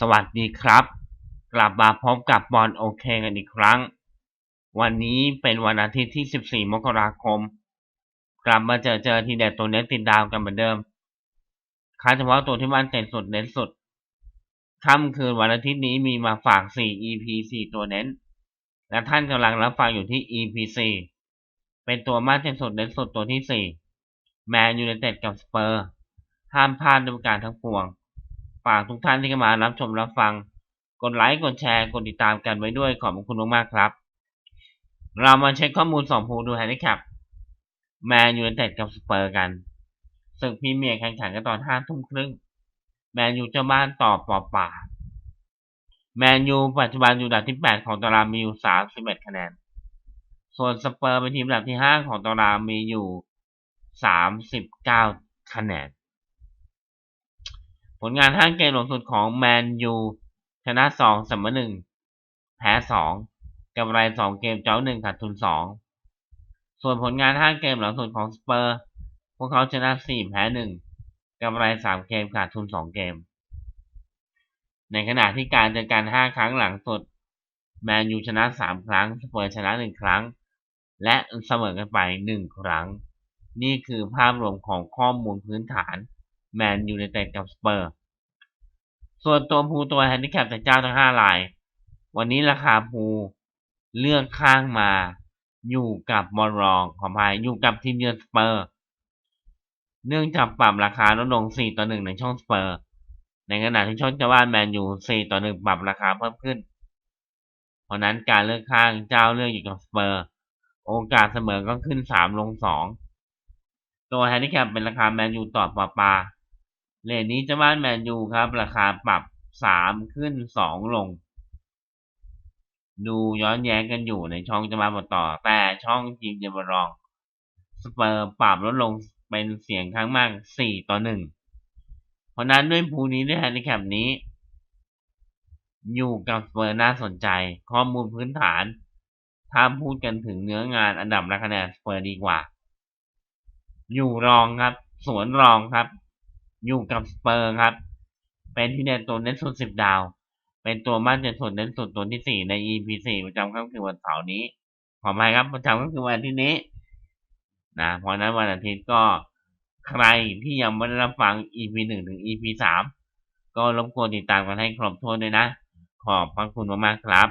สวัสดีครับ กลับมาพบกับบอลโอเคกันอีกครั้ง วันนี้เป็นวันอาทิตย์ที่ 14 มกราคม กลับมาเจอเจอทีเด็ดตัวเน้นติดดาวกันเหมือนเดิมค่าเฉพาะตัวที่มั่นใจสุดเน้นสุดค่ำคืนวันอาทิตย์นี้มีมาฝาก 4 EP 4 ตัวเน้น และท่านกำลังรับฟังอยู่ที่ EP 4เป็นตัวมั่นใจสุดเน้นสุดตัวที่ 4 แมนยูไนเต็ดกับสเปอร์ห้ามพลาดด้วยการทั้งปวง ฝากทุกท่านที่เข้ามารับชมรับฟัง กดไลค์กดแชร์กดติดตามกันไว้ด้วยขอบคุณมากๆครับ เรามาเช็คข้อมูลสองภูดูแฮนดิแคปแมนยูเต็ดกับสเปอร์กันศึกพรีเมียร์แข่งขันกันตอนห้าทุ่มครึ่งแมนยูเจ้าบ้านต่อปอป่าแมนยูปัจจุบันอยู่อันดับที่ 8 ของตารางมีอยู่ 31 คะแนน ส่วนสเปอร์เป็นทีมอันดับที่ 5 ของตารางมีอยู่ 39 คะแนน ลงานห้าเกมหลังสุดของแมนยูชนะ 2 เสมอ 1 แพ้ 2กำไร 2 เกมเจ้า 1 ขาดทุน 2 ส่วนผลงานห้าเกมหลังสุดของสเปอร์ พวกเขาชนะ 4 แพ้ 1กำไร 3 เกมขาดทุน 2 เกม ในขณะที่การเจอกัน 5 ครั้งหลังสุด แมนยูชนะ 3 ครั้ง สเปอร์ชนะ 1 ครั้ง และเสมอกันไป 1 ครั้ง นี่คือภาพรวมของข้อมูลพื้นฐาน แมนยูไนเต็ดกับสเปอร์ ส่วนตัวภูตัวแฮนดิแคปจากเจ้าทั้ง5ราย วันนี้ราคาภูเลือกข้างมาอยู่กับบอลรองขออภัยอยู่กับทีมเยือนสเปอร์ เนื่องจากปรับราคาลดลง 4 ต่อ 1 ในช่องสเปอร์ ในขณะที่ช่องเจ้าบ้านแมนยู 4 ต่อ 1 ปรับราคาเพิ่มขึ้น เพราะนั้นการเลือกข้างเจ้าเลือกอยู่กับสเปอร์ โอกาสเสมอก็ขึ้น 3 ลง 2 ตัวแฮนดิแคปเป็นราคาแมนยูต่อปาปา เลทนี้จ้าบ้านแมนยูครับ ราคาปรับ3ขึ้น2ลง ดูย้อนแย้งกันอยู่ในช่องเจ้าบ้านมาต่อ แต่ช่องทีมเยบรอง สเปอร์ปรับลดลงเป็นเสียงข้างมาก4ต่อ1เพราะนั้นด้วยภูนี้ด้วยแฮนดิแคปนี้ อยู่กับสเปอร์น่าสนใจ ข้อมูลพื้นฐาน ถ้าพูดกันถึงเนื้องานอันดับและคะแนนสเปอร์ดีกว่า อยู่รองครับ สวนรองครับ อยู่กับสเปอร์ครับ เป็นที่เด่นตัวเน้นสุด10ดาว เป็นตัวมั่นใจสุดเน้นสุดตัวที่4ใน EP 4ประจำค่ำคืนวันเสาร์นี้ ขออภัยครับประจำค่ำคืนวันทิตย์นี้นะเพราะนั้นวันอาทิตย์ก็ใครที่ยังไม่ได้รับฟัง EP 1ถึง EP 3ก็รบกวนติดตามกันให้ครบถ้วนด้วยนะ ขอบพระคุณมากๆครับ